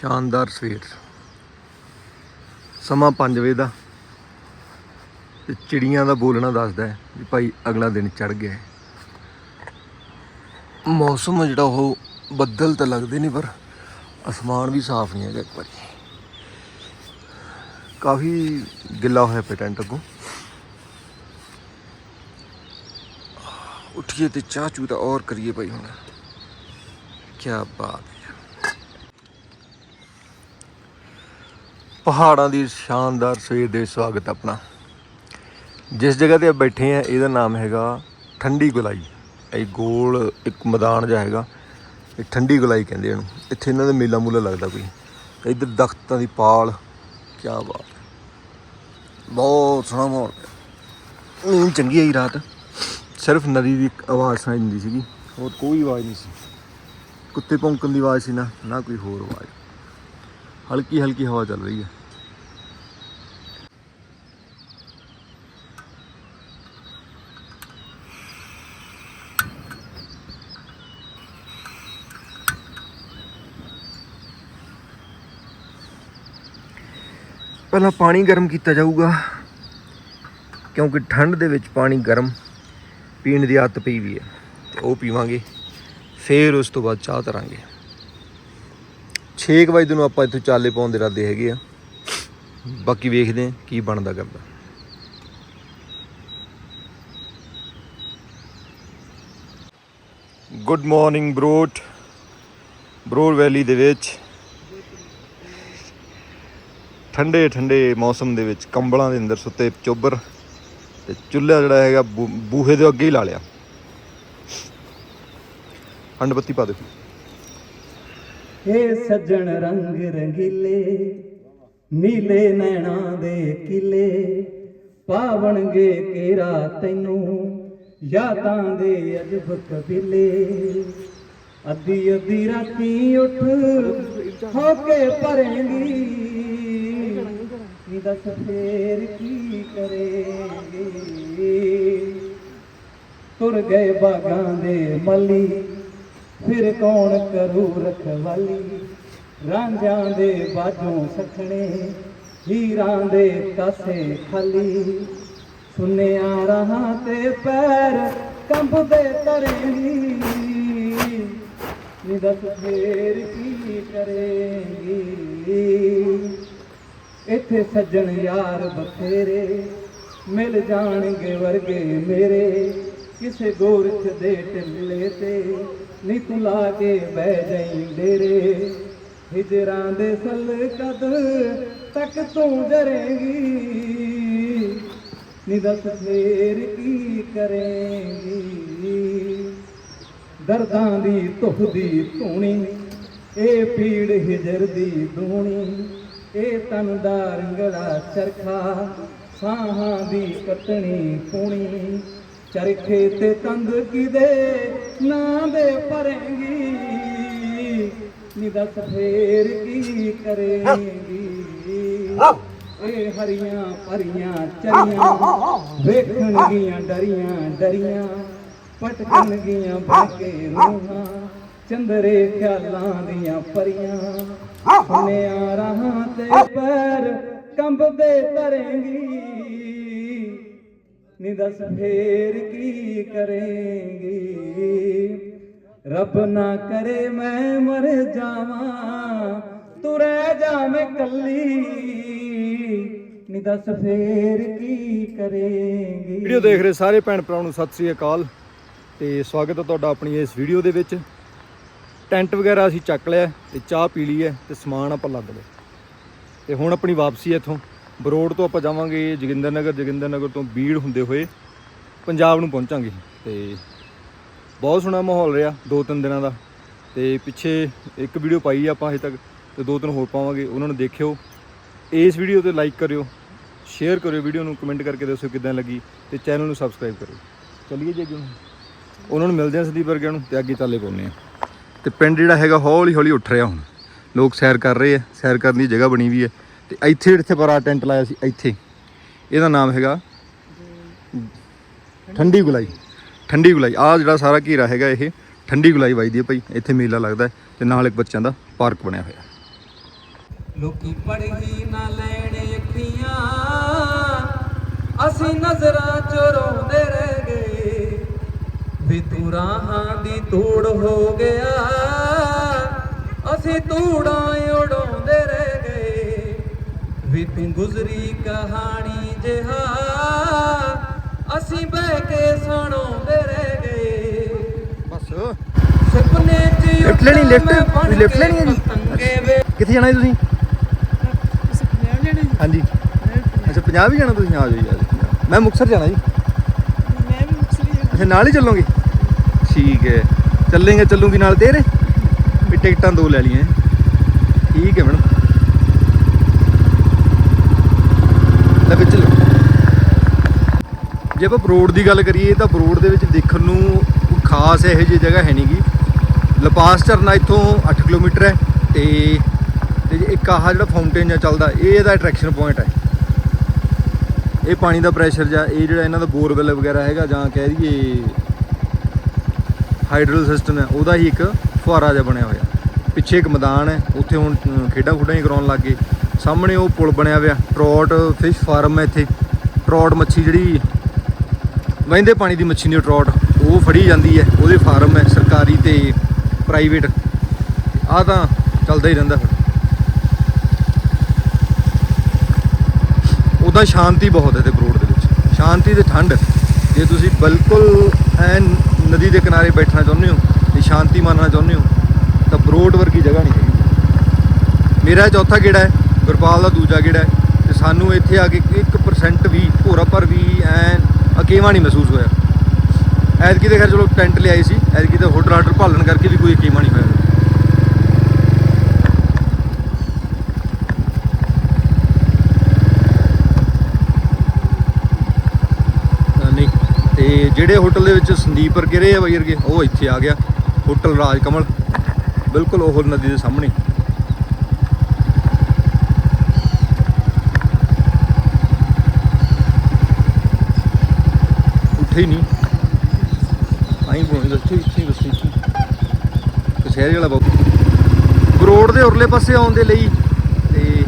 ਸ਼ਾਨਦਾਰ ਸਵੇਰ। ਸਮਾਂ 5 ਵਜੇ ਦਾ। ਤੇ ਚਿੜੀਆਂ ਦਾ ਬੋਲਣਾ ਦੱਸਦਾ ਹੈ ਵੀ ਭਾਈ ਅਗਲਾ ਦਿਨ ਚੜ ਗਿਆ ਹੈ। ਮੌਸਮ ਜਿਹੜਾ ਉਹ ਬੱਦਲ ਤਾਂ ਲੱਗਦੇ ਨਹੀਂ, ਪਰ ਅਸਮਾਨ ਵੀ ਸਾਫ਼ ਨਹੀਂ ਹੈਗਾ ਇੱਕ ਵਾਰੀ। ਕਾਫੀ ਗਿੱਲਾ ਹੋਇਆ ਪਿਆ ਟੈਂਟ ਅੱਗੋਂ। ਉੱਠੀਏ ਤੇ ਚਾਹ ਚੂ ਤਾਂ ਔਰ ਕਰੀਏ ਭਾਈ ਹੁਣ। ਕੀ ਬਾਤ ਹੈ ਪਹਾੜਾਂ ਦੀ ਸ਼ਾਨਦਾਰ ਸਵੇਰ ਦੇ ਸਵਾਗਤ ਆਪਣਾ। ਜਿਸ ਜਗ੍ਹਾ ਤੇ ਆਪਾਂ ਬੈਠੇ ਆ ਇਹਦਾ ਨਾਮ ਹੈਗਾ ਠੰਡੀ ਗੁਲਾਈ। ਇਹ ਗੋਲ ਇੱਕ ਮੈਦਾਨ ਜਿਹਾ ਹੈਗਾ, ਇਹ ਠੰਡੀ ਗੁਲਾਈ ਕਹਿੰਦੇ ਇਹਨੂੰ। ਇੱਥੇ ਇਹਨਾਂ ਦਾ ਮੇਲਾ ਮੂਲਾ ਲੱਗਦਾ ਕੋਈ। ਇੱਧਰ ਦਖਤਾਂ ਦੀ ਪਾਲ ਕੀ ਬਾਤ। ਬਹੁਤ ਸੋਹਣਾ ਮਾਹੌਲ ਹੈ। ਨੀਂਦ ਚੰਗੀ ਆਈ ਰਾਤ। ਸਿਰਫ ਨਦੀ ਦੀ ਇੱਕ ਆਵਾਜ਼ ਸੁਣਾਈ ਦਿੰਦੀ ਸੀਗੀ। ਹੋਰ ਕੋਈ ਆਵਾਜ਼ ਨਹੀਂ ਸੀ। ਕੁੱਤੇ ਭੌਂਕਣ ਦੀ ਆਵਾਜ਼ ਸੀ ਨਾ ਨਾ ਕੋਈ ਹੋਰ ਆਵਾਜ਼। ਹਲਕੀ ਹਲਕੀ ਹਵਾ ਚੱਲ ਰਹੀ ਹੈ। ਪਹਿਲਾਂ ਪਾਣੀ ਗਰਮ ਕੀਤਾ ਜਾਊਗਾ, ਕਿਉਂਕਿ ਠੰਡ ਦੇ ਵਿੱਚ ਪਾਣੀ ਗਰਮ ਪੀਣ ਦੀ ਆਦਤ ਪਈ ਵੀ ਹੈ। ਤੇ ਉਹ ਪੀਵਾਂਗੇ, ਫਿਰ ਉਸ ਤੋਂ ਬਾਅਦ ਚਾਹ ਤਰਾਂਗੇ 6 ਵਜੇ ਨੂੰ ਆਪਾਂ ਇੱਥੋਂ ਚਾਲੇ ਪਾਉਣ ਦੇ ਇਰਾਦੇ ਹੈਗੇ ਆ। ਬਾਕੀ ਵੇਖਦੇ ਹਾਂ ਕੀ ਬਣਦਾ ਕਰਦਾ। ਗੁੱਡ ਮਾਰਨਿੰਗ ਬਰੋਟ ਬਰੋਰ ਵੈਲੀ ਦੇ ਵਿੱਚ ਠੰਡੇ ਠੰਡੇ ਮੌਸਮ ਦੇ ਵਿੱਚ ਕੰਬਲਾਂ ਦੇ ਅੰਦਰ ਸੁੱਤੇ ਚੋਬਰ ਤੇ ਚੁੱਲ੍ਹਾ ਜਿਹੜਾ ਹੈਗਾ ਬੂਹੇ ਦੇ ਅੱਗੇ ਹੀ ਲਾ ਲਿਆ। ਹੰਡ ਬੱਤੀ ਪਾ ਦੇ ਏ ਸੱਜਣ ਰੰਗ ਰੰਗੀਲੇ, ਨੀਲੇ ਨੈਣਾ ਦੇ ਕਿਲੇ, ਪਾਵਣਗੇ ਕੇਰਾ ਤੈਨੂੰ, ਯਾਦਾਂ ਦੇ ਅਜਬ ਕਬੀਲੇ। ਅੱਧੀ ਅੱਧੀ ਰਾਤੀ ਉੱਠ ਹੋ ਕੇ ਭਰੇਂਗੀ ਦਸ ਫੇਰ ਕੀ ਕਰੇਂਗੀ? ਤੁਰ ਗਏ ਬਾਗਾਂ ਦੇ ਮੱਲੀ, ਫਿਰ ਕੌਣ ਕਰੂ ਰਖਵਾਲੀ? ਰਾਂਝਾਂ ਦੇ ਬਾਜੋਂ ਸਖਣੇ ਹੀਰਾਂ ਦੇ ਕਾਸੇ ਖਾਲੀ। ਸੁਨਿਆ ਰਹਾਂ ਤੇ ਪੈਰ ਕੰਬਦੇ ਤਰੇਂਗੀ ਨੀ ਫੇਰ ਕੀ ਕਰੇਂਗੀ? ਇੱਥੇ ਸੱਜਣ ਯਾਰ ਬਥੇਰੇ, ਮਿਲ ਜਾਣਗੇ ਵਰਗੇ ਮੇਰੇ। ਕਿਸੇ ਗੋਰਖ ਦੇ ਢਿੱਲੇ ਤੇ ਨੀ ਤੂੰ ਲਾ ਕੇ ਬਹਿ ਜਾਈਂ ਡੇਰੇ। ਹਿਜਰਾਂ ਦੇ ਸਲ ਕਦ ਤੱਕ ਤੂੰ ਜਰੇਂਗੀ? ਨੀ ਦੱਸ ਫੇਰ ਕੀ ਕਰੇਂਗੀ? ਦਰਦਾਂ ਦੀ ਤੁਹਦੀ ਧੂਣੀ, ਇਹ ਪੀੜ ਹਿਜਰ ਦੀ ਦੂਣੀ। ਇਹ ਤਨ ਦਾ ਰੰਗਲਾ ਚਰਖਾ, ਸਾਹਾਂ ਦੀ ਕਟਣੀ ਪੂਣੀ ਚਰਖੇ ਤੇ ਤੰਦ ਕਿਦੇ ਨਾਂ ਦੇ ਭਰੇਂਗੀ? ਨੀ ਦੱਸ ਫੇਰ ਕੀ ਕਰੇਂਗੀ? ਇਹ ਹਰੀਆਂ ਭਰੀਆਂ ਚਰੀਆਂ, ਵੇਖਣਗੀਆਂ ਡਰੀਆਂ ਡਰੀਆਂ ਪਟਕਣਗੀਆਂ ਬਾਕੇ ਰੂਹਾਂ ਚੰਦਰੇ ਖਿਆਲਾਂ ਦੀਆਂ ਪਰੀਆਂ। ਸੁਨਿਆ ਰਹਾਂ ਤੇ ਪੈਰ ਕੰਬਦੇ ਤਰੇਂਗੀ। ਨੀ ਦੱਸ ਫੇਰ ਕੀ ਕਰੇਂਗੀ। ਰੱਬ ਨਾ ਕਰੇ ਮੈਂ ਮਰ ਜਾਵਾਂ, ਤੂੰ ਰਹਿ ਮੈਂ ਕੱਲੀ। ਨੀ ਦੱਸ ਫੇਰ ਕੀ ਕਰੇਂਗੀ। ਵੀਡੀਓ ਦੇਖ ਰਹੇ ਸਾਰੇ ਭੈਣ ਭਰਾਵਾਂ ਨੂੰ ਸਤਿ ਸ੍ਰੀ ਅਕਾਲ ਤੇ ਸਵਾਗਤ ਹੈ ਤੁਹਾਡਾ ਆਪਣੀ ਇਸ ਵੀਡੀਓ ਦੇ ਵਿੱਚ। ਟੈਂਟ ਵਗੈਰਾ ਅਸੀਂ ਚੱਕ ਲਿਆ ਤੇ ਚਾਹ ਪੀ ਲਈ ਹੈ ਤੇ ਸਮਾਨ ਆਪਾਂ ਲੱਦ ਲਿਆ ਤੇ ਹੁਣ ਆਪਣੀ ਵਾਪਸੀ ਹੈ ਇੱਥੋਂ। ਬਰੋਡ ਤੋਂ ਆਪਾਂ ਜਾਵਾਂਗੇ ਜੋਗਿੰਦਰ ਨਗਰ ਜੋਗਿੰਦਰ ਨਗਰ ਤੋਂ ਬੀੜ ਹੁੰਦੇ ਹੋਏ ਪੰਜਾਬ ਨੂੰ ਪਹੁੰਚਾਂਗੇ। ਤੇ ਬਹੁਤ ਸੋਹਣਾ ਮਾਹੌਲ ਰਿਹਾ ਦੋ ਤਿੰਨ ਦਿਨਾਂ ਦਾ। ਤੇ ਪਿੱਛੇ ਇੱਕ ਵੀਡੀਓ ਪਾਈ ਆਪਾਂ ਹਜੇ ਤੱਕ ਤੇ ਦੋ ਤਿੰਨ ਹੋਰ ਪਾਵਾਂਗੇ। ਉਹਨਾਂ ਨੂੰ ਦੇਖਿਓ। ਇਸ ਵੀਡੀਓ ਤੇ ਲਾਈਕ ਕਰਿਓ, ਸ਼ੇਅਰ ਕਰਿਓ, ਵੀਡੀਓ ਨੂੰ ਕਮੈਂਟ ਕਰਕੇ ਦੱਸਿਓ ਕਿਦਾਂ ਲੱਗੀ ਤੇ ਚੈਨਲ ਨੂੰ ਸਬਸਕ੍ਰਾਈਬ ਕਰਿਓ। ਚੱਲੀਏ ਜੀ ਅੱਗੇ ਉਹਨਾਂ ਨੂੰ ਮਿਲਦੇ ਆ ਸੰਦੀਪ ਵਰਗਿਆਂ ਨੂੰ ਤੇ ਅੱਗੇ ਚੱਲੇ ਪਾਉਂਦੇ ਆ ਤੇ ਪਿੰਡ ਜਿਹੜਾ ਹੈਗਾ ਹੌਲੀ ਹੌਲੀ ਉੱਠ ਰਿਹਾ ਹੁਣ। ਲੋਕ ਸੈਰ ਕਰ ਰਹੇ ਆ, ਸੈਰ ਕਰਨ ਦੀ ਜਗ੍ਹਾ ਬਣੀ ਵੀ ਹੈ ਤੇ ਇੱਥੇ ਇੱਥੇ ਪਰਾ ਟੈਂਟ ਲਾਇਆ ਸੀ, ਇੱਥੇ। ਇਹਦਾ ਨਾਮ ਹੈਗਾ ਠੰਡੀ ਗੁਲਾਈ। ਠੰਡੀ ਗੁਲਾਈ। ਆ ਜਿਹੜਾ ਸਾਰਾ ਘੇਰਾ ਹੈਗਾ ਇਹ, ਠੰਡੀ ਗੁਲਾਈ ਵੱਜਦੀ ਹੈ ਭਾਈ। ਇੱਥੇ ਮੇਲਾ ਲੱਗਦਾ ਹੈ ਤੇ ਨਾਲ ਇੱਕ ਬੱਚਿਆਂ ਦਾ ਪਾਰਕ ਬਣਿਆ ਹੋਇਆ। ਲੋਕੀ ਪੜ੍ਹੀ ਨਾ ਲੈਣ ਅੱਖੀਆਂ ਅਸੀਂ ਨਜ਼ਰਾਂ ਚ ਰਹਿ ਵੀ ਤੂੰ ਰਾਹਾਂ ਦੀ ਧੂੜ ਹੋ ਗਿਆ। ਅਸੀਂ ਧੂੜਾਂ ਉਡਾਉਂਦੇ ਰਹਿ ਗਏ। ਵੀ ਤੂੰ ਗੁਜ਼ਰੀ ਕਹਾਣੀ ਜਿਹਾ। ਅਸੀਂ ਬਹਿ ਕੇ ਸੁਣਾਉਂਦੇ ਰਹਿ ਗਏ। ਬਸ। ਸੁਪਨੇ ਚ ਲਿਫਟ ਲੈਣੀ, ਲਿਫਟ? ਮੈਂ ਲਿਫਟ ਲੈਣੀ ਹੈ ਜੀ? ਵੇ ਕਿੱਥੇ ਜਾਣਾ ਜੀ ਤੁਸੀਂ? ਹਾਂਜੀ। ਅੱਛਾ ਪੰਜਾਬ ਵੀ ਜਾਣਾ ਤੁਸੀਂ? ਆ ਜਾਓ ਜੀ ਜਾਓ। ਮੈਂ ਮੁਕਤਸਰ ਜਾਣਾ ਜੀ। ਅੱਛਾ ਨਾਲ ਹੀ ਚੱਲੋਗੇ? ਠੀਕ ਹੈ। ਚੱਲੇਗੇ, ਚੱਲੂਗੀ ਨਾਲ ਤੇਰੇ? ਵੀ ਟਿਕਟਾਂ ਦੋ ਲੈ ਲਈਆਂ। ਠੀਕ ਹੈ ਮੈਡਮ। ਲੈ ਵਿੱਚ ਜੇ ਆਪਾਂ ਬਰੋਡ ਦੀ ਗੱਲ ਕਰੀਏ, ਤਾਂ ਬਰੋਡ ਦੇ ਵਿੱਚ ਦੇਖਣ ਨੂੰ ਖਾਸ ਇਹੋ ਜਿਹੀ ਜਗ੍ਹਾ ਹੈ ਨਹੀਂਗੀ ਲਪਾਸ ਝਰਨਾ ਇੱਥੋਂ 8 ਕਿਲੋਮੀਟਰ ਹੈ ਤੇ ਤੇ ਇੱਕ ਆਹ ਜਿਹੜਾ ਫਾਊਂਟੇਨ ਜਾਂ ਚੱਲਦਾ, ਇਹ ਇਹਦਾ ਅਟਰੈਕਸ਼ਨ ਪੁਆਇੰਟ ਹੈ। ਇਹ ਪਾਣੀ ਦਾ ਪ੍ਰੈਸ਼ਰ ਜਾਂ ਇਹ ਜਿਹੜਾ ਇਹਨਾਂ ਦਾ ਬੋਰਵੈਲ ਵਗੈਰਾ ਹੈਗਾ ਜਾਂ ਕਹਿ ਦਈਏ ਹਾਈਡਰਲ ਸਿਸਟਮ ਹੈ, ਉਹਦਾ ਹੀ ਇੱਕ ਫੁਹਾਰਾ ਜਿਹਾ ਬਣਿਆ ਹੋਇਆ। ਪਿੱਛੇ ਇੱਕ ਮੈਦਾਨ ਹੈ, ਉੱਥੇ ਹੁਣ ਖੇਡਾਂ ਖੁੱਡਾਂ ਹੀ ਕਰਾਉਣ ਲੱਗ ਗਏ। ਸਾਹਮਣੇ ਉਹ ਪੁਲ ਬਣਿਆ ਹੋਇਆ, ਟਰੌਟ ਫਿਸ਼ ਫਾਰਮ ਹੈ ਇੱਥੇ। ਟਰੌਟ ਮੱਛੀ ਜਿਹੜੀ, ਵਹਿੰਦੇ ਪਾਣੀ ਦੀ ਮੱਛੀ ਦੀ ਟਰੌਟ, ਉਹ ਫੜੀ ਜਾਂਦੀ ਹੈ, ਉਹਦੇ ਫਾਰਮ ਹੈ, ਸਰਕਾਰੀ ਤੇ ਪ੍ਰਾਈਵੇਟ। ਆ ਤਾਂ ਚੱਲਦਾ ਹੀ ਰਹਿੰਦਾ ਫਿਰ। ਉਹਦਾ ਸ਼ਾਂਤੀ ਬਹੁਤ ਹੈ ਤੇ ਬਰੋਡ ਦੇ ਵਿੱਚ। ਸ਼ਾਂਤੀ ਤੇ ਠੰਡ। ਜੇ ਤੁਸੀਂ ਬਿਲਕੁਲ ਐਨ ਨਦੀ ਦੇ ਕਿਨਾਰੇ ਬੈਠਣਾ ਚਾਹੁੰਦੇ ਹੋ ਤੇ ਸ਼ਾਂਤੀ ਮਾਨਣਾ ਚਾਹੁੰਦੇ ਹੋ, ਤਾਂ ਬਰੋਡ ਵਰਗੀ ਜਗ੍ਹਾ ਨਹੀਂ ਹੈਗੀ। ਮੇਰਾ ਚੌਥਾ ਗੇੜਾ ਹੈ, ਗੁਰਪਾਲ ਦਾ ਦੂਜਾ ਗੇੜਾ ਹੈ, ਤੇ ਸਾਨੂੰ ਇੱਥੇ ਆ ਕੇ 1% ਵੀ, ਭੋਰਾ ਪਰ ਵੀ ਐਨ ਅਕੇਵਾ ਨਹੀਂ ਮਹਿਸੂਸ ਹੋਇਆ। ਐਤਕੀ ਦੇ ਖੈਰ ਚਲੋ ਟੈਂਟ ਲਿਆਏ ਸੀ, ਐਤਕੀ ਤਾਂ ਹੁੱਡ ਰਾਡਰ ਭਾਲਣ ਕਰਕੇ ਵੀ ਕੋਈ ਅਕੇਵਾ ਨਹੀਂ ਹੋਇਆ ਅ, ਨਹੀਂ ਤੇ ਜਿਹੜੇ ਹੋਟਲ ਦੇ ਵਿੱਚ ਸੰਦੀਪ ਵਰਗੇ ਰਹੇ ਆ ਬਾਈ ਵਰਗੇ, ਉਹ ਇੱਥੇ ਆ ਗਿਆ। ਹੋਟਲ ਰਾਜ ਕਮਲ ਬਿਲਕੁਲ ਉਹ ਨਦੀ ਦੇ ਸਾਹਮਣੇ। ਉੱਥੇ ਹੀ ਨਹੀਂ। ਆਈ ਬੋਲ ਦੱਸੀ ਇੱਥੇ ਦੱਸੀ ਕਸ਼ਹਿਰੇ ਵਾਲਾ ਬਾਬੂ ਰੋਡ ਦੇ ਉਰਲੇ ਪਾਸੇ ਆਉਣ ਦੇ ਲਈ ਤੇ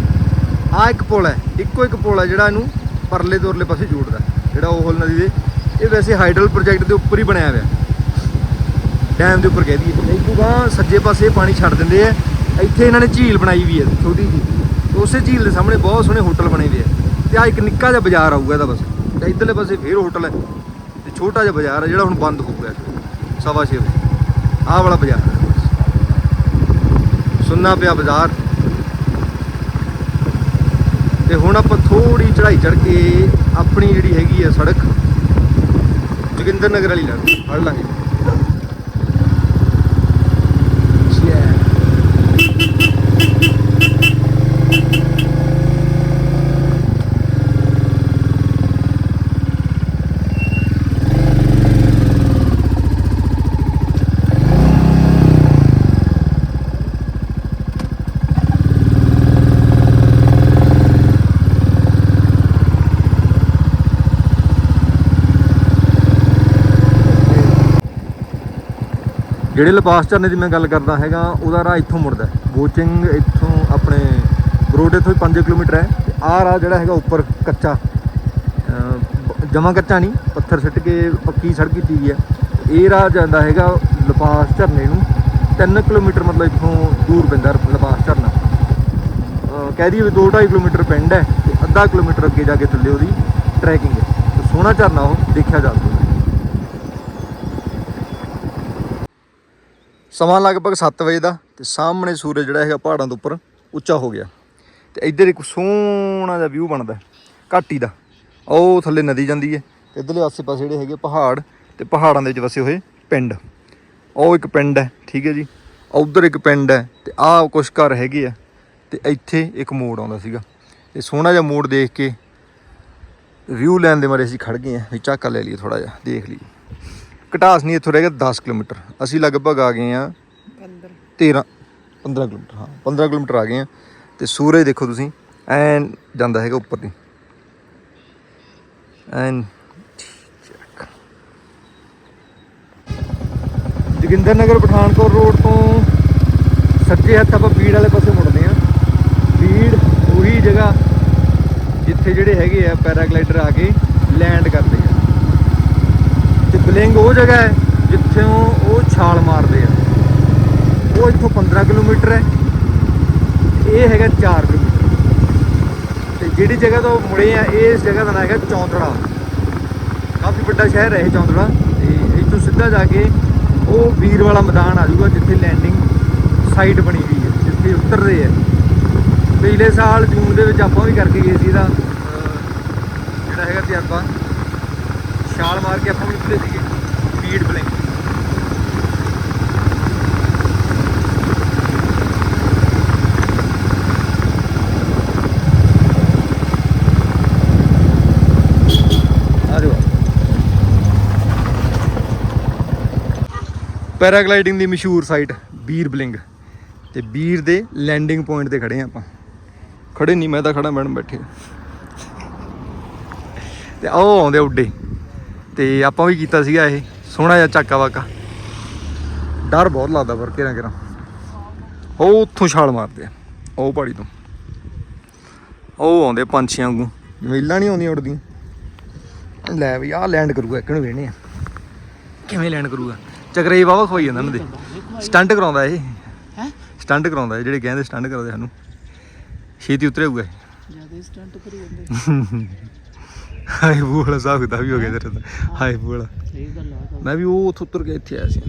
ਆ ਇੱਕ ਪੁਲ ਹੈ, ਇੱਕੋ ਇੱਕ ਪੁਲ ਹੈ ਜਿਹੜਾ ਇਹਨੂੰ ਪਰਲੇ ਤੇ ਉਰਲੇ ਪਾਸੇ ਜੋੜਦਾ ਜਿਹੜਾ ਉਹਲ ਨਦੀ ਦੇ ਇਹ ਵੈਸੇ ਹਾਈਡਲ ਪ੍ਰੋਜੈਕਟ ਦੇ ਉੱਪਰ ਹੀ ਬਣਿਆ ਹੋਇਆ। ਡੈਮ ਦੇ ਉੱਪਰ ਕਹਿ ਦਈਏ। ਇਦੋਂ ਗਾਂ ਸੱਜੇ ਪਾਸੇ ਪਾਣੀ ਛੱਡ ਦਿੰਦੇ ਆ। ਇੱਥੇ ਇਹਨਾਂ ਨੇ ਝੀਲ ਬਣਾਈ ਵੀ ਹੈ, ਛੋਟੀ ਜੀ। ਉਸੇ ਝੀਲ ਦੇ ਸਾਹਮਣੇ ਬਹੁਤ ਸੋਹਣੇ ਹੋਟਲ ਬਣੇ ਹੋਏ ਆ। ਤੇ ਆ ਇੱਕ ਨਿੱਕਾ ਜਿਹਾ ਬਾਜ਼ਾਰ ਆਊਗਾ ਇਹਦਾ ਬਸ। ਤੇ ਇਧਰਲੇ ਪਾਸੇ ਫੇਰ ਹੋਟਲ ਹੈ। ਤੇ ਛੋਟਾ ਜਿਹਾ ਬਾਜ਼ਾਰ ਹੈ ਜਿਹੜਾ ਹੁਣ ਬੰਦ ਹੋ ਗਿਆ। ਸਵਾ ਛੇ ਵਜੇ। ਆਹ ਵਾਲਾ ਬਾਜ਼ਾਰ ਹੈ। ਬਸ। ਸੁੰਨਾ ਪਿਆ ਬਾਜ਼ਾਰ। ਤੇ ਹੁਣ ਆਪਾਂ ਥੋੜੀ ਚੜ੍ਹਾਈ ਚੜ੍ਹ ਕੇ ਆਪਣੀ ਜਿਹੜੀ ਹੈਗੀ ਆ ਸੜਕ ਜੋਗਿੰਦਰ ਨਗਰ ਵਾਲੀ ਲੜ ਫੜ ਲਾਂਗੇ। ਜਿਹੜੇ ਲਪਾਸ ਝਰਨੇ ਦੀ ਮੈਂ ਗੱਲ ਕਰਦਾ ਹੈਗਾ, ਉਹਦਾ ਰਾਹ ਇੱਥੋਂ ਮੁੜਦਾ ਹੈ। ਬੋਚਿੰਗ ਇੱਥੋਂ ਆਪਣੇ ਬਰੋਡੇ ਤੋਂ ਹੀ 5 ਕਿਲੋਮੀਟਰ ਹੈ। ਤੇ ਆਹ ਰਾਹ ਜਿਹੜਾ ਹੈਗਾ ਉੱਪਰ ਕੱਚਾ। ਜਮਾ ਕੱਚਾ ਨਹੀਂ, ਪੱਥਰ ਸਿੱਟ ਕੇ ਪੱਕੀ ਸੜਕ ਕੀਤੀ ਗਈ ਹੈ। ਇਹ ਰਾਹ ਜਾਂਦਾ ਹੈਗਾ ਲਪਾਸ ਝਰਨੇ ਨੂੰ 3 ਕਿਲੋਮੀਟਰ ਮਤਲਬ ਇੱਥੋਂ ਦੂਰ ਪੈਂਦਾ ਲਪਾਸ ਝਰਨਾ। ਕਹਿ ਦਈਏ ਵੀ 2.5 ਕਿਲੋਮੀਟਰ ਪਿੰਡ ਹੈ ਤੇ ਅੱਧਾ ਕਿਲੋਮੀਟਰ ਅੱਗੇ ਜਾ ਕੇ ਥੱਲੇ ਉਹਦੀ ਟਰੈਕਿੰਗ ਹੈ। ਤੇ ਸੋਹਣਾ ਝਰਨਾ ਉਹ, ਦੇਖਿਆ ਜਾ ਸਕਦਾ ਸਮਾਂ ਲਗਭਗ 7 ਵਜੇ ਦਾ ਤੇ ਸਾਹਮਣੇ ਸੂਰਜ ਜਿਹੜਾ ਹੈਗਾ ਪਹਾੜਾਂ ਦੇ ਉੱਪਰ ਉੱਚਾ ਹੋ ਗਿਆ। ਤੇ ਇੱਧਰ ਇੱਕ ਸੋਹਣਾ ਜਿਹਾ ਵਿਊ ਬਣਦਾ ਘਾਟੀ ਦਾ। ਉਹ ਥੱਲੇ ਨਦੀ ਜਾਂਦੀ ਹੈ ਤੇ ਇੱਧਰਲੇ ਆਸੇ-ਪਾਸੇ ਜਿਹੜੇ ਹੈਗੇ ਪਹਾੜ ਤੇ ਪਹਾੜਾਂ ਦੇ ਵਿੱਚ ਵਸੇ ਹੋਏ ਪਿੰਡ। ਉਹ ਇੱਕ ਪਿੰਡ ਹੈ, ਠੀਕ ਹੈ ਜੀ? ਉਧਰ ਇੱਕ ਪਿੰਡ ਹੈ ਤੇ ਆਹ ਕੁਛ ਘਰ ਹੈਗੇ ਆ ਤੇ ਇੱਥੇ ਇੱਕ ਮੋੜ ਆਉਂਦਾ ਸੀਗਾ। ਤੇ ਸੋਹਣਾ ਜਿਹਾ ਮੋੜ ਦੇਖ ਕੇ ਵਿਊ ਲੈਣ ਦੇ ਮਾਰੇ ਅਸੀਂ ਖੜ ਗਏ ਆ ਵੀ ਝਾਕਾ ਲੈ ਲਈਏ ਥੋੜਾ ਜਿਹਾ, ਦੇਖ ਲਈਏ। ਕਟਾਸ ਨਹੀਂ ਇੱਥੋਂ ਰਹਿ ਗਿਆ 10 ਕਿਲੋਮੀਟਰ। ਅਸੀਂ ਲਗਭਗ ਆ ਗਏ ਆ 13 15 ਕਿਲੋਮੀਟਰ ਹਾਂ 15 ਕਿਲੋਮੀਟਰ ਆ ਗਏ ਆ ਤੇ ਸੂਰਜ ਦੇਖੋ ਤੁਸੀਂ ਐਨ ਜਾਂਦਾ ਹੈਗਾ ਉੱਪਰ ਦੀ। ਐਨ। ਜੋਗਿੰਦਰ ਨਗਰ ਪਠਾਨਕੋਟ ਰੋਡ ਤੋਂ ਸੱਜੇ ਹੱਥ ਆਪਾਂ ਪੀੜ ਵਾਲੇ ਪਾਸੇ ਮੁੜਦੇ ਆ ਬੀੜ ਉਹੀ ਜਗ੍ਹਾ ਜਿੱਥੇ ਜਿਹੜੇ ਹੈਗੇ ਆ ਪੈਰਾਗਲਾਈਡਰ ਆ ਕੇ ਲੈਂਡ ਕਰਦੇ ਆ ਉਹ ਜਗ੍ਹਾ ਹੈ ਜਿੱਥੋਂ ਉਹ ਛਾਲ ਮਾਰਦੇ ਆ। ਉਹ ਇੱਥੋਂ 15 ਕਿਲੋਮੀਟਰ ਹੈ। ਇਹ ਹੈਗਾ 4 ਕਿਲੋਮੀਟਰ। ਤੇ ਜਿਹੜੀ ਜਗ੍ਹਾ ਤੋਂ ਮੁੜੇ ਆ ਇਸ ਜਗ੍ਹਾ ਦਾ ਨਾਮ ਹੈਗਾ ਚੌਂਦੜਾ ਕਾਫੀ ਵੱਡਾ ਸ਼ਹਿਰ ਹੈ ਇਹ ਚੌਂਦੜਾ ਤੇ ਇੱਥੋਂ ਸਿੱਧਾ ਜਾ ਕੇ ਉਹ ਵੀਰ ਵਾਲਾ ਮੈਦਾਨ ਆ ਜਾਊਗਾ, ਜਿੱਥੇ ਲੈਂਡਿੰਗ ਸਾਈਟ ਬਣੀ ਹੋਈ ਹੈ, ਜਿੱਥੇ ਉਤਰਦੇ ਆ। ਪਿਛਲੇ ਸਾਲ ਜੂਨ ਦੇ ਵਿੱਚ ਆਪਾਂ ਵੀ ਕਰਕੇ ਗਏ ਸੀ ਇਹਦਾ ਜਿਹੜਾ ਹੈਗਾ ਤਜਰਬਾ। ਛਾਲ ਮਾਰ ਕੇ ਆਪਾਂ ਵੀ ਉੱਤਰੇ ਸੀਗੇ। ਸਪੀਡ ਬਲਿੰਗ ਪੈਰਾਗਲਾਈਡਿੰਗ ਦੀ ਮਸ਼ਹੂਰ ਸਾਈਟ ਬੀਰ ਬਲਿੰਗ। ਤੇ ਬੀਰ ਦੇ ਲੈਂਡਿੰਗ ਪੁਆਇੰਟ ਤੇ ਖੜੇ ਆ ਆਪਾਂ। ਖੜੇ ਨਹੀਂ ਮੈਂ ਤਾਂ ਖੜਾ, ਮੈਡਮ ਬੈਠੇ। ਤੇ ਆਓ ਆਉਂਦੇ ਉੱਡੇ। ਤੇ ਆਪਾਂ ਵੀ ਕੀਤਾ ਸੀਗਾ ਇਹ ਸੋਹਣਾ ਜਿਹਾ ਚਾਕਾ ਵਾਕਾ। ਡਰ ਬਹੁਤ ਲੱਗਦਾ ਪਰ ਕਿਰਾਂ ਕਿਰਾਂ ਉਹ ਉੱਥੋਂ ਛਾਲ ਮਾਰਦੇ ਆ ਉਹ ਪਹਾੜੀ ਤੋਂ। ਉਹ ਆਉਂਦੇ ਪੰਛੀਆਂ ਵਾਂਗੂ ਜਮੀਲਾਂ ਨਹੀਂ ਆਉਂਦੀਆਂ ਉੱਡਦੀਆਂ। ਲੈ ਵੀ ਆਹ ਲੈਂਡ ਕਰੂਗਾ ਇੱਕ ਨੂੰ ਵੇਣੇ ਆ। ਕਿਵੇਂ ਲੈਂਡ ਕਰੂਗਾ? ਚੱਕਰੇ ਵਾਵਾ ਖਵਾਈ ਜਾਂਦਾ ਉਹਨਾਂ ਦੇ। ਸਟੰਟ ਕਰਾਉਂਦਾ ਇਹ। ਹੈ? ਸਟੰਟ ਕਰਾਉਂਦਾ ਜਿਹੜੇ ਕਹਿੰਦੇ ਸਟੰਟ ਕਰਾਉਂਦੇ ਸਾਨੂੰ। ਛੇਤੀ ਉਤਰੇ ਹੋਊਗਾ। ਜ਼ਿਆਦਾ ਸਟੰਟ ਕਰੀ ਜਾਂਦੇ। ਹਾਏ ਬੂਲਾ ਸਾਹ ਦਾ ਵੀ ਹੋ ਗਿਆ ਤੇਰੇ ਤਾਂ। ਹਾਏ ਬੂਲਾ ਸਹੀ ਗੱਲ ਆ ਮੈਂ ਵੀ ਉਹ ਉੱਥੋਂ ਉਤਰ ਕੇ ਇੱਥੇ ਆਇਆ ਸੀ।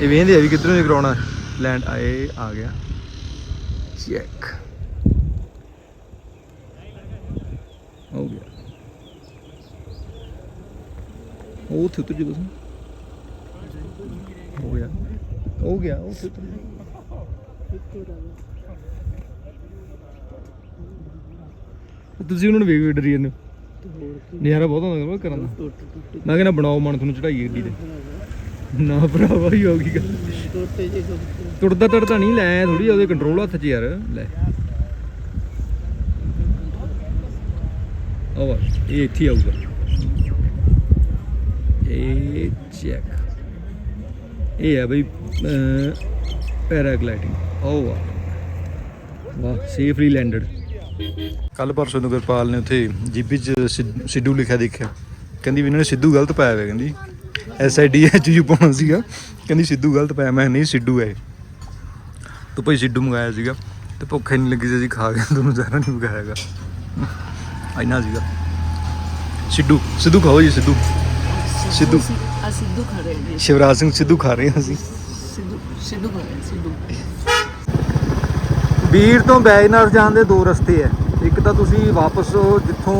ਇਹ ਵੇਂਦੇ ਆ ਵੀ ਕਿੱਧਰੋਂ ਨਹੀਂ ਕਰਾਉਣਾ। ਲੈਂਡ ਆਏ ਆ ਗਿਆ। ਚੈੱਕ ਹੋ ਗਿਆ। ਉਹ ਉੱਥੇ ਉਤਰ ਜੀ ਤੁਸੀਂ ਹੋ ਗਿਆ। ਹੋ ਗਿਆ ਉਹ ਉੱਥੇ ਉਤਰ। ਤੁਸੀਂ ਉਹਨਾਂ ਨੂੰ ਵੇਖ ਵੇਖ ਡਰੀ ਜਾਂਦੇ ਹੋ। ਨਜ਼ਾਰਾ ਬਹੁਤ ਆਉਂਦਾ ਕਰਨ ਦਾ। ਮੈਂ ਕਹਿੰਦਾ ਬਣਾਓ ਮਨ ਤੁਹਾਨੂੰ ਚੜਾਈ ਏਡੀ ਤੇ। ਨਾ ਭਰਾਵਾ ਹੀ ਹੋ ਗਈ ਗੱਲ। ਟੁੱਟੇ ਜੇ ਟੁੱਟਦਾ ਟੁੱਟਦਾ ਨਹੀਂ ਲੈ ਥੋੜੀ ਉਹਦੇ ਕੰਟਰੋਲ ਹੱਥ 'ਚ ਯਾਰ ਲੈ। ਆਵਾ ਇਹ ਇੱਥੇ ਆਊਗਾ। ਇਹ ਚੈੱਕ ਇਹ ਹੈ ਬਈ ਪੈਰਾਗਲਾਈਡਿੰਗ। ਆਹ ਵਾਹ ਵਾਹ ਸੇਫਲੀ ਲੈਂਡਡ ਕੱਲ ਪਰਸੋਂ ਨੂੰ ਗੁਰਪਾਲ ਨੇ ਉੱਥੇ ਜੀਪੀ ਚ ਸਿੱਧ- ਸਿੱਧੂ ਲਿਖਿਆ ਦੇਖਿਆ। ਕਹਿੰਦੀ ਵੀ ਇਹਨਾਂ ਨੇ ਸਿੱਧੂ ਗਲਤ ਪਾਇਆ ਹੋਇਆ ਕਹਿੰਦੀ। S I D H U ਪਾਉਣਾ ਸੀਗਾ। ਕਹਿੰਦੀ ਸਿੱਧੂ ਗਲਤ ਪਾਇਆ ਮੈਂ ਕਿਹਾ ਨਹੀਂ ਸਿੱਧੂ ਹੈ ਇਹ। ਤੂੰ ਭਾਈ ਸਿੱਧੂ ਮੰਗਾਇਆ ਸੀਗਾ। ਤੇ ਭੁੱਖ ਨਹੀਂ ਲੱਗੀ ਸੀ ਅਸੀਂ ਖਾ ਗਏ ਤੁਹਾਨੂੰ ਜ਼ਰਾ ਨਹੀਂ ਮੰਗਾਇਆਗਾ। ਇੰਨਾ ਸੀਗਾ। ਸਿੱਧੂ ਸਿੱਧੂ ਖਾਓ ਜੀ ਸਿੱਧੂ। ਸਿੱਧੂ। ਆ ਸਿੱਧੂ ਖੜੇ ਜੀ ਸ਼ਿਵਰਾਜ ਸਿੰਘ ਸਿੱਧੂ ਖਾ ਰਹੇ ਹਾਂ ਅਸੀਂ। ਸਿੱਧੂ ਸਿੱਧੂ ਖੜੇ ਸਿੱਧੂ। ਵੀਰ ਤੋਂ ਬੈਜਨਾਥ ਜਾਣ ਦੇ ਦੋ ਰਸਤੇ ਐ ਇੱਕ ਤਾਂ ਤੁਸੀਂ ਵਾਪਸ ਜਿੱਥੋਂ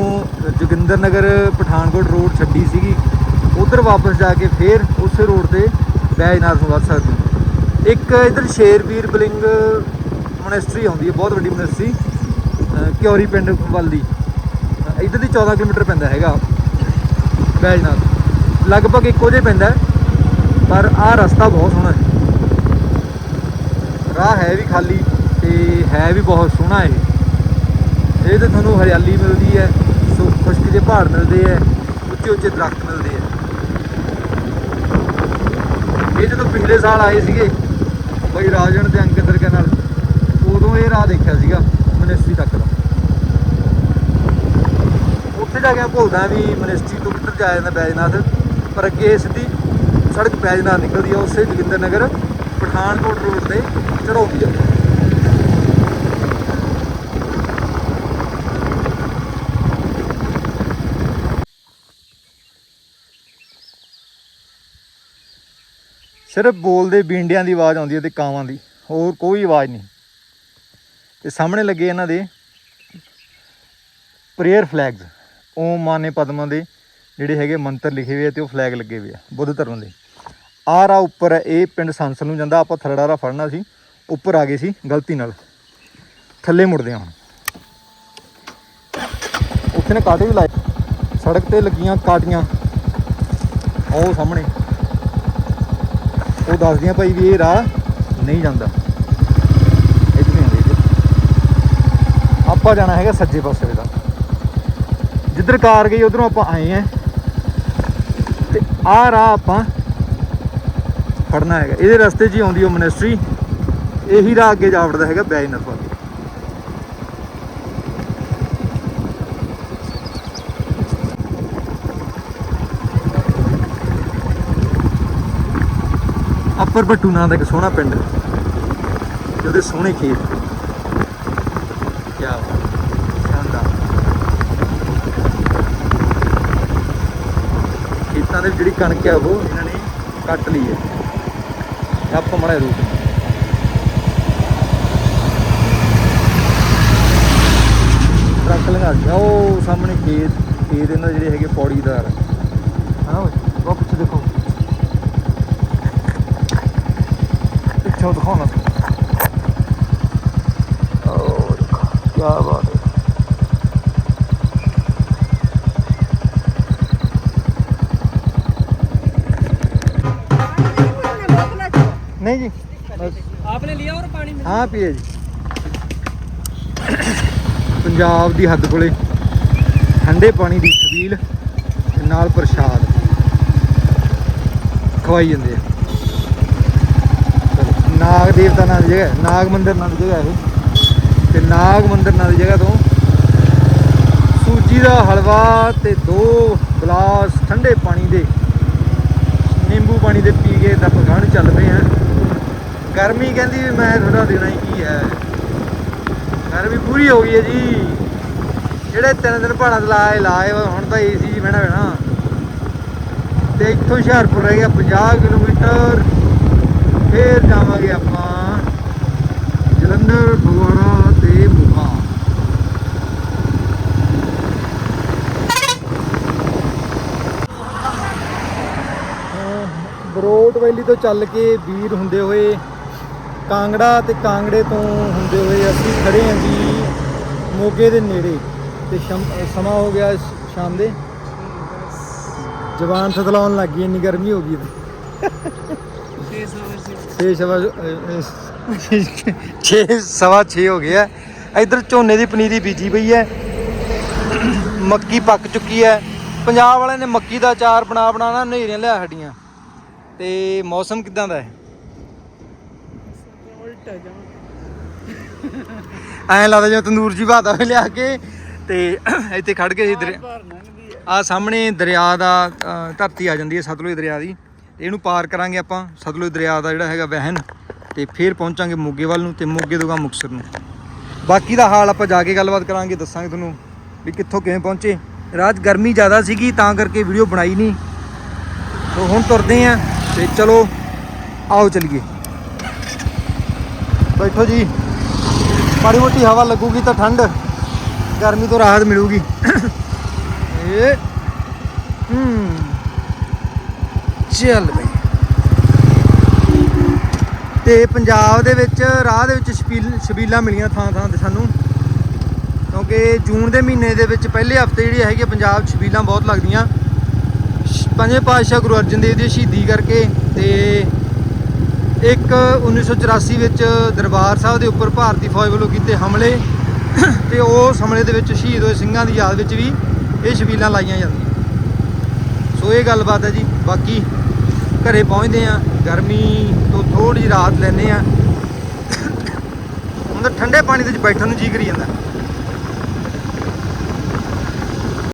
ਜੋਗਿੰਦਰ ਨਗਰ, ਪਠਾਨਕੋਟ ਰੋਡ ਛੱਡੀ ਸੀਗੀ। ਉਧਰ ਵਾਪਸ ਜਾ ਕੇ ਫੇਰ ਉਸੇ ਰੋਡ ਤੇ ਬੈਜਨਾਥ ਨੂੰ ਵੱਧ ਸਕਦੇ ਹੋ। ਇੱਕ ਇਧਰ ਸ਼ੇਰਵੀਰ ਬਲਿੰਗ ਮੋਨੈਸਟਰੀ ਆਉਂਦੀ ਹੈ, ਬਹੁਤ ਵੱਡੀ ਮੋਨੈਸਟਰੀ ਅਹ ਕਿਉਰੀ ਪਿੰਡ ਵੱਲ ਦੀ। ਅਹ ਇੱਧਰ ਦੀ 14 ਕਿਲੋਮੀਟਰ ਪੈਂਦਾ ਹੈਗਾ ਬੈਜਨਾਥ ਲਗਭਗ ਇੱਕੋ ਜਿਹਾ ਪੈਂਦਾ ਪਰ ਆਹ ਰਸਤਾ ਬਹੁਤ ਸੋਹਣਾ ਹੈ। ਰਾਹ ਹੈ ਵੀ ਖਾਲੀ। ਤੇ ਹੈ ਵੀ ਬਹੁਤ ਸੋਹਣਾ ਇਹ। ਇਹ ਤੇ ਤੁਹਾਨੂੰ ਹਰਿਆਲੀ ਮਿਲਦੀ ਹੈ ਸੋ ਖੁਸ਼ਕ ਦੇ ਪਹਾੜ ਮਿਲਦੇ ਹੈ, ਉੱਚੇ ਉੱਚੇ ਦਰਖਤ ਮਿਲਦੇ ਹੈ। ਇਹ ਜਦੋਂ ਪਿਛਲੇ ਸਾਲ ਆਏ ਸੀਗੇ, ਬਈ ਰਾਜਣ ਤੇ ਅੰਕਿਤ ਦਰਗਾ ਨਾਲ, ਉਦੋਂ ਇਹ ਰਾਹ ਦੇਖਿਆ ਸੀਗਾ, ਮਨਿਸਟਰੀ ਤੱਕ ਦਾ। ਉੱਥੇ ਜਾ ਕੇ ਭੁੱਲਦਾ ਵੀ ਮਨਿਸਟਰੀ ਤੋਂ ਕਿੱਧਰ ਜਾਇਆ ਜਾਂਦਾ ਬੈਜਨਾਥ, ਪਰ ਅੱਗੇ ਸਿੱਧੀ ਸੜਕ ਬੈਜਨਾਥ ਨਿਕਲਦੀ ਆ ਉਸੇ ਜੋਗਿੰਦਰ ਨਗਰ ਪਠਾਨਕੋਟ ਰੋਡ ਤੇ ਚੜਾਉਂਦੀ ਆ ਸਿਰਫ ਬੋਲਦੇ ਬੀਂਡਿਆਂ ਦੀ ਆਵਾਜ਼ ਆਉਂਦੀ ਹੈ ਤੇ ਕਾਵਾਂ ਦੀ, ਹੋਰ ਕੋਈ ਆਵਾਜ਼ ਨਹੀਂ। ਤੇ ਸਾਹਮਣੇ ਲੱਗੇ ਇਹਨਾਂ ਦੇ ਪ੍ਰੇਅਰ ਫਲੈਗਸ ਓਮ ਮਾਨੇ ਪਦਮਾ ਦੇ ਜਿਹੜੇ ਹੈਗੇ ਮੰਤਰ ਲਿਖੇ ਹੋਏ ਆ ਤੇ ਉਹ ਫਲੈਗ ਲੱਗੇ ਹੋਏ ਆ, ਬੁੱਧ ਧਰਮ ਦੇ। ਆਰਾ ਉੱਪਰ ਹੈ ਇਹ ਪਿੰਡ ਸੰਸਲ ਨੂੰ ਜਾਂਦਾ, ਆਪਾਂ ਥਰੜਾ ਰਾਹ ਫੜਨਾ ਸੀ, ਉੱਪਰ ਆ ਗਏ ਸੀ, ਗਲਤੀ ਨਾਲ। ਥੱਲੇ ਮੁੜਦੇ ਹਾਂ ਹੁਣ। ਉੱਥੇ ਨੇ ਕਾਟੇ ਵੀ ਲਾਏ, ਸੜਕ ਤੇ ਲੱਗੀਆਂ ਕਾਟੀਆਂ, ਉਹ ਸਾਹਮਣੇ। ਉਹ ਦੱਸਦੀਆਂ ਭਾਈ ਵੀ ਇਹ ਰਾਹ ਨਹੀਂ ਜਾਂਦਾ। ਇੱਧਰ ਨਹੀਂ ਆਉਂਦੇ ਆਪਾਂ ਜਾਣਾ ਹੈਗਾ ਸੱਜੇ ਪਾਸੇ ਦਾ। ਜਿੱਧਰ ਕਾਰ ਗਈ, ਉਧਰੋਂ ਆਪਾਂ ਆਏ ਆ ਤੇ ਆਹ ਰਾਹ ਆਪਾਂ ਫੜਨਾ ਹੈਗਾ। ਇਹਦੇ ਰਸਤੇ 'ਚ ਹੀ ਆਉਂਦੀ ਉਹ ਮਨਿਸਟਰੀ ਇਹੀ ਰਾਹ ਅੱਗੇ ਜਾ ਵੜਦਾ ਹੈਗਾ ਬੈਜਨਤ ਵੱਲ ਅੱਪਰ ਭੱਟੂ ਨਾਂ ਦਾ ਇੱਕ ਸੋਹਣਾ ਪਿੰਡ ਤੇ ਉਹਦੇ ਸੋਹਣੇ ਖੇਤ ਕੀ ਸ਼ਾਨਦਾਰ। ਖੇਤਾਂ ਦੇ ਜਿਹੜੀ ਕਣਕ ਹੈ ਉਹ ਇਹਨਾਂ ਨੇ ਕੱਟ ਲਈ ਹੈ। ਤੇ ਆਪਾਂ ਮੜਾ ਰੂਟ ਟਰੱਕ ਲੰਘਾ ਗਿਆ ਉਹ ਸਾਹਮਣੇ ਖੇਤ ਖੇਤ ਇਹਨਾਂ ਦੇ ਜਿਹੜੇ ਹੈਗੇ ਪੌੜੀਦਾਰ। ਹਾਂ ਓਏ ਉਹ ਪਿੱਛੇ ਦੇਖੋ। ਪਿੱਛੋਂ ਦਿਖਾਉਣਾ ਓ ਕੀ ਬਾਤ ਹੈ नहीं जी बस आपने लिया और पानी में ਹਾਂ ਪੀਏ ਜੀ ਪੰਜਾਬ ਦੀ ਹੱਦ ਕੋਲੇ ਠੰਡੇ ਪਾਣੀ ਦੀ ਛਬੀਲ ਤੇ ਨਾਲ ਪ੍ਰਸ਼ਾਦ ਖਵਾਈ ਜਾਂਦੇ ਆ ਚਲੋ, ਨਾਗ ਦੇਵਤਾ ਨਾਂ ਦੀ ਜਗ੍ਹਾ ਨਾਗ ਮੰਦਿਰ ਨਾਂ ਦੀ ਜਗ੍ਹਾ ਇਹ। ਤੇ ਨਾਗ ਮੰਦਿਰ ਨਾਂ ਦੀ ਜਗ੍ਹਾ ਤੋਂ ਸੂਜੀ ਦਾ ਹਲਵਾ ਤੇ ਦੋ ਗਲਾਸ ਠੰਡੇ ਪਾਣੀ ਦੇ ਨਿੰਬੂ ਪਾਣੀ ਦੇ ਪੀ ਕੇ ਤਾਂ ਪਕਾਣ ਚੱਲ ਪਏ ਆ। ਗਰਮੀ ਕਹਿੰਦੀ ਵੀ ਮੈਂ ਤੁਹਾਡਾ ਦੇਣਾ ਹੀ ਕੀ ਹੈ। ਗਰਮੀ ਪੂਰੀ ਹੋ ਗਈ ਹੈ ਜੀ। ਜਿਹੜੇ ਤਿੰਨ ਦਿਨ ਪਹਾੜਾਂ ਤੇ ਲਾਏ ਲਾਏ ਵਾ, ਹੁਣ ਤਾਂ ਏਸੀ ਜੀ ਬਹਿਣਾ ਪੈਣਾ। ਤੇ ਇੱਥੋਂ ਹੁਸ਼ਿਆਰਪੁਰ ਰਹਿ ਗਿਆ 50 ਕਿਲੋਮੀਟਰ। ਫੇਰ ਜਾਵਾਂਗੇ ਆਪਾਂ ਜਲੰਧਰ, ਫਗਵਾੜਾ ਤੇ ਮੋਹਾ ਬਰੋਟ ਵੈਲੀ ਤੋਂ ਚੱਲ ਕੇ ਵੀਰ ਹੁੰਦੇ ਹੋਏ, ਕਾਂਗੜਾ ਤੇ ਕਾਂਗੜੇ ਤੋਂ ਹੁੰਦੇ ਹੋਏ ਅਸੀਂ ਖੜੇ ਹਾਂ ਜੀ ਮੋਗੇ ਦੇ ਨੇੜੇ। ਤੇ ਸਮਾਂ ਹੋ ਗਿਆ ਸ਼ਾਮ ਦੇ। ਜਵਾਨ ਸਤਲਾਉਣ ਲੱਗ ਗਈ, ਇੰਨੀ ਗਰਮੀ ਹੋ ਗਈ। ਛੇ ਸੌ ਵਜੇ ਛੇ ਸਵਾ 6 ਸਵਾ 6 ਹੋ ਗਿਆ ਇਧਰ ਝੋਨੇ ਦੀ ਪਨੀਰੀ ਬੀਜੀ ਪਈ ਹੈ। ਮੱਕੀ ਪੱਕ ਚੁੱਕੀ ਹੈ। ਪੰਜਾਬ ਵਾਲਿਆਂ ਨੇ ਮੱਕੀ ਦਾ ਅਚਾਰ ਬਣਾ ਬਣਾ ਨਾ ਨੇਰੀਆਂ ਲਿਆ ਸਾਡੀਆਂ ਤੇ ਮੌਸਮ ਕਿਦਾਂ ਦਾ ਹੈ? ਐਂ ਲੱਗਦਾ ਜਿਵੇਂ ਤੰਦੂਰ ਜੀ ਬਾਤਾ ਲਿਆ ਕੇ। ਤੇ ਇੱਥੇ ਖੜ ਕੇ ਹੈ। ਆ ਸਾਹਮਣੇ ਦਰਿਆ ਦਾ ਧਰਤੀ ਆ ਜਾਂਦੀ ਹੈ ਸਤਲੁਜ ਦਰਿਆ ਦੀ। ਇਹਨੂੰ ਪਾਰ ਕਰਾਂਗੇ ਆਪਾਂ ਸਤਲੁਜ ਦਰਿਆ ਦਾ ਜਿਹੜਾ ਹੈਗਾ ਵਹਿਣ ਤੇ ਫਿਰ ਪਹੁੰਚਾਂਗੇ ਮੋਗੇ ਵੱਲ ਨੂੰ ਤੇ ਮੋਗੇ ਤੋਂ ਗਾ ਮੁਕਤਸਰ ਨੂੰ। ਬਾਕੀ ਦਾ ਹਾਲ ਆਪਾਂ ਜਾ ਕੇ ਗੱਲਬਾਤ ਕਰਾਂਗੇ, ਦੱਸਾਂਗੇ ਤੁਹਾਨੂੰ ਵੀ ਕਿੱਥੋਂ ਕਿਵੇਂ ਪਹੁੰਚੇ। ਰਾਤ ਗਰਮੀ ਜ਼ਿਆਦਾ ਸੀਗੀ, ਤਾਂ ਕਰਕੇ ਵੀਡੀਓ ਬਣਾਈ ਨਹੀਂ। ਸੋ ਹੁਣ ਤੁਰਦੇ ਆਂ ਤੇ ਚਲੋ, ਆਓ ਚਲੀਏ। ਬੈਠੋ ਜੀ। ਮਾੜੀ ਮੋਟੀ ਹਵਾ ਲੱਗੂਗੀ ਤਾਂ ਠੰਡ, ਗਰਮੀ ਤੋਂ ਰਾਹਤ ਮਿਲੂਗੀ। ਇਹ, ਹੂੰ। ਚੱਲ ਬਈ ਤੇ ਪੰਜਾਬ ਦੇ ਵਿੱਚ, ਰਾਹ ਦੇ ਵਿੱਚ ਛਬੀਲ ਛਬੀਲਾਂ ਮਿਲੀਆਂ ਥਾਂ ਥਾਂ ਤੇ ਸਾਨੂੰ। ਕਿਉਂਕਿ ਜੂਨ ਦੇ ਮਹੀਨੇ ਦੇ ਵਿੱਚ ਪਹਿਲੇ ਹਫ਼ਤੇ ਜਿਹੜੀ ਹੈਗੀ ਆ ਪੰਜਾਬ 'ਚ ਛਬੀਲਾਂ ਬਹੁਤ ਲੱਗਦੀਆਂ। ਸ਼- ਪੰਜਵੇਂ ਪਾਤਸ਼ਾਹ ਗੁਰੂ ਅਰਜਨ ਦੇਵ ਦੀ ਸ਼ਹੀਦੀ ਕਰਕੇ ਤੇ ਇੱਕ 1984 ਵਿੱਚ ਦਰਬਾਰ ਸਾਹਿਬ ਦੇ ਉੱਪਰ ਭਾਰਤੀ ਫੌਜ ਵੱਲੋਂ ਕੀਤੇ ਹਮਲੇ ਤੇ ਉਸ ਹਮਲੇ ਦੇ ਵਿੱਚ ਸ਼ਹੀਦ ਹੋਏ ਸਿੰਘਾਂ ਦੀ ਯਾਦ ਵਿੱਚ ਵੀ ਇਹ ਛਬੀਲਾਂ ਲਾਈਆਂ ਜਾਂਦੀਆਂ। ਸੋ ਇਹ ਗੱਲਬਾਤ ਹੈ ਜੀ, ਬਾਕੀ ਘਰੇ ਪਹੁੰਚਦੇ ਆ ਗਰਮੀ ਤੋਂ ਥੋੜੀ ਰਾਹਤ ਲੈਨੇ ਆ ਹੁਣ ਤਾਂ ਠੰਡੇ ਪਾਣੀ ਦੇ ਵਿੱਚ ਬੈਠਣ ਨੂੰ ਜੀ ਕਰੀ ਜਾਂਦਾ।